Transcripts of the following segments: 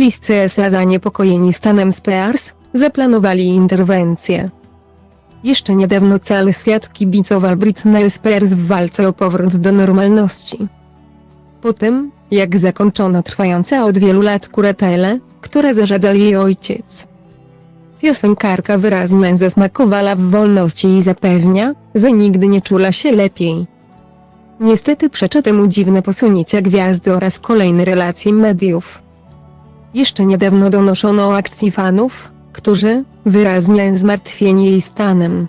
Bliscy SA zaniepokojeni stanem Spears, zaplanowali interwencję. Jeszcze niedawno cały świat kibicował Britney Spears w walce o powrót do normalności. Po tym, jak zakończono trwające od wielu lat kuratele, które zarzadzał jej ojciec. Piosenkarka wyraźnie zasmakowała w wolności i zapewnia, że nigdy nie czula się lepiej. Niestety przeczę temu dziwne posunięcia gwiazdy oraz kolejne relacje mediów. Jeszcze niedawno donoszono o akcji fanów, którzy, wyraźnie zmartwieni jej stanem,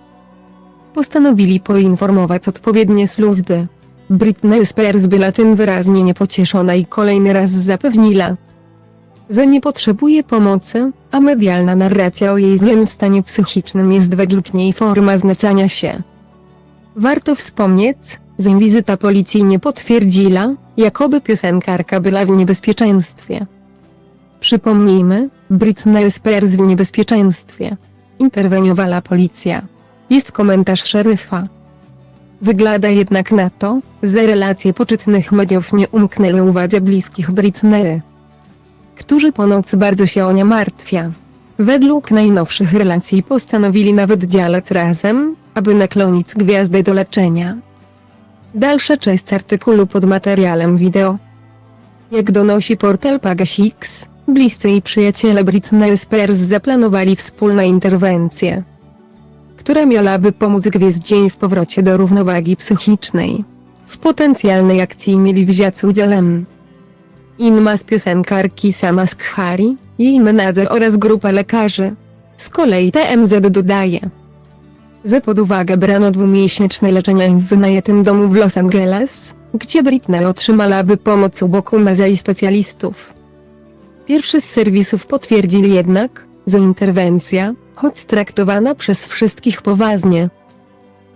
postanowili poinformować odpowiednie służby. Britney Spears była tym wyraźnie niepocieszona i kolejny raz zapewniła, że nie potrzebuje pomocy, a medialna narracja o jej złym stanie psychicznym jest według niej forma znęcania się. Warto wspomnieć, że wizyta policji nie potwierdziła, jakoby piosenkarka była w niebezpieczeństwie. Przypomnijmy, Britney Spears w niebezpieczeństwie. Interweniowała policja. Jest komentarz szeryfa. Wygląda jednak na to, że relacje poczytnych mediów nie umknęły uwadze bliskich Britney, którzy po nocy bardzo się o nie martwia. Według najnowszych relacji postanowili nawet działać razem, aby nakłonić gwiazdę do leczenia. Dalsza część artykułu pod materiałem wideo. Jak donosi portal Pagasix, bliscy i przyjaciele Britney Spears zaplanowali wspólną interwencję, która miałaby pomóc gwiazdzie w powrocie do równowagi psychicznej. W potencjalnej akcji mieli wziąć udziałem Inma z piosenkarki Sama Skhari, jej menadżer oraz grupa lekarzy. Z kolei TMZ dodaje, że pod uwagę brano dwumiesięczne leczenie w wynajętym domu w Los Angeles, gdzie Britney otrzymalaby pomoc u boku meza i specjalistów. Pierwszy z serwisów potwierdzili jednak, że interwencja, choć traktowana przez wszystkich poważnie,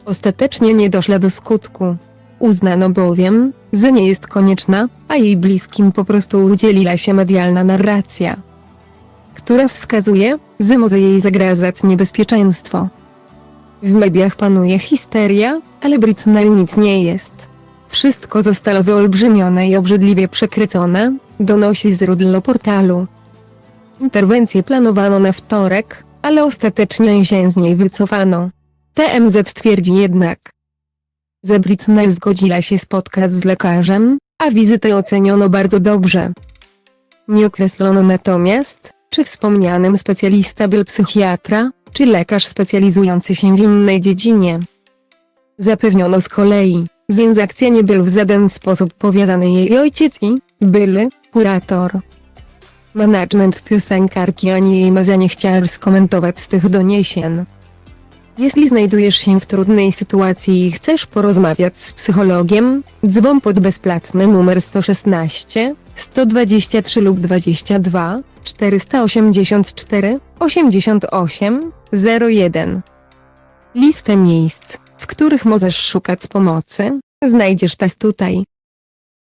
ostatecznie nie doszła do skutku. Uznano bowiem, że nie jest konieczna, a jej bliskim po prostu udzieliła się medialna narracja, która wskazuje, że może jej zagrażać niebezpieczeństwo. W mediach panuje histeria, ale Britney nic nie jest. Wszystko zostało wyolbrzymione i obrzydliwie przekrycone, donosi źródło portalu. Interwencję planowano na wtorek, ale ostatecznie się z niej wycofano. TMZ twierdzi jednak, że Britney zgodziła się spotkać z lekarzem, a wizytę oceniono bardzo dobrze. Nie określono natomiast, czy wspomnianym specjalista był psychiatra, czy lekarz specjalizujący się w innej dziedzinie. Zapewniono z kolei, akcja nie był w żaden sposób powiązany jej ojciec i, były, kurator. Management piosenkarki ani jej meza nie chciał skomentować tych doniesień. Jeśli znajdujesz się w trudnej sytuacji i chcesz porozmawiać z psychologiem, dzwon pod bezpłatny numer 116 123 lub 22 484 88 01. Listę miejsc, w których możesz szukać pomocy, znajdziesz też tutaj.